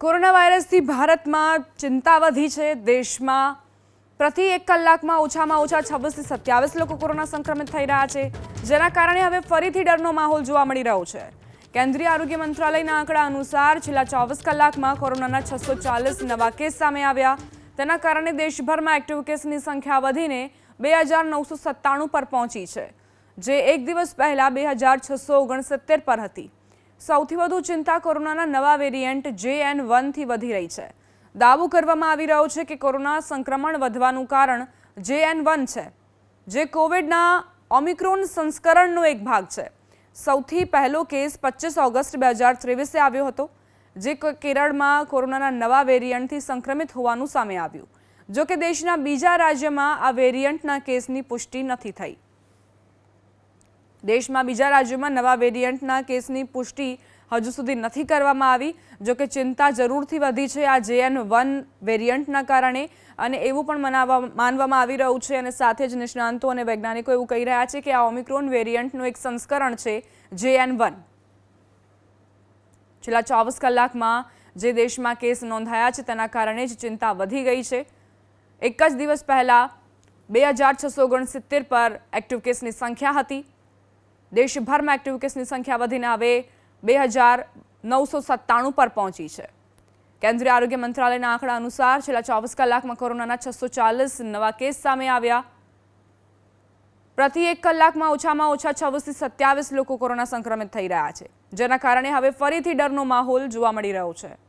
Corona વાયરસથી ભારતમાં ચિંતા વધી છે. દેશમાં પ્રતિ એક કલાકમાં ઓછામાં ઓછા છવ્વીસથી સત્યાવીસ લોકો કોરોના સંક્રમિત થઈ રહ્યા છે. જેના કારણે હવે ફરીથી ડરનો માહોલ જોવા મળી રહ્યો છે. કેન્દ્રીય આરોગ્ય મંત્રાલયના આંકડા અનુસાર છેલ્લા ચોવીસ કલાકમાં કોરોનાના છસો ચાલીસ નવા કેસ સામે આવ્યા. તેના કારણે દેશભરમાં એક્ટિવ કેસની સંખ્યા વધીને બે હજાર નવસો સત્તાણું પર પહોંચી છે. જે એક દિવસ પહેલા બે હજાર છસો ઓગણસિત્તેર પર હતી. સૌથી વધુ ચિંતા કોરોનાના નવા વેરિયન્ટ જે એન વનથી વધી રહી છે. દાવો કરવામાં આવી રહ્યો છે કે કોરોના સંક્રમણ વધવાનું કારણ જે એન વન છે, જે કોવિડના ઓમિક્રોન સંસ્કરણનો એક ભાગ છે. સૌથી પહેલો કેસ પચીસ ઓગસ્ટ બે હજાર ત્રેવીસે આવ્યો હતો, જે કેરળમાં કોરોનાના નવા વેરિયન્ટથી સંક્રમિત હોવાનું સામે આવ્યું. જો કે દેશના બીજા રાજ્યમાં આ વેરિયન્ટના કેસની પુષ્ટિ નથી થઈ. દેશમાં બીજા રાજ્યોમાં નવા વેરિયન્ટના કેસની પુષ્ટિ હજુ સુધી નથી કરવામાં આવી. જો કે ચિંતા જરૂરથી વધી છે આ જેએન વન વેરિયન્ટના કારણે અને એવું પણ મનાવવા માનવામાં આવી રહ્યું છે અને સાથે જ નિષ્ણાંતો અને વૈજ્ઞાનિકો એવું કહી રહ્યા છે કે આ ઓમિક્રોન વેરિયન્ટનું એક સંસ્કરણ છે જેએન વન. છેલ્લા ચોવીસ કલાકમાં જે દેશમાં કેસ નોંધાયા છે તેના કારણે જ ચિંતા વધી ગઈ છે. એક જ દિવસ પહેલાં બે હજાર છસો ઓગણસિત્તેર પર એક્ટિવ કેસની સંખ્યા હતી. દેશભરમાં એક્ટિવ કેસની સંખ્યા વધીને હવે બે હજાર નવસો સત્તાણું પર પહોંચી છે. કેન્દ્રીય આરોગ્ય મંત્રાલયના આંકડા અનુસાર છેલ્લા ચોવીસ કલાકમાં કોરોનાના છસો ચાલીસ નવા કેસ સામે આવ્યા. પ્રતિ એક કલાકમાં ઓછામાં ઓછા છવ્વીસથી સત્યાવીસ લોકો કોરોના સંક્રમિત થઈ રહ્યા છે. જેના કારણે હવે ફરીથી ડરનો માહોલ જોવા મળી રહ્યો છે.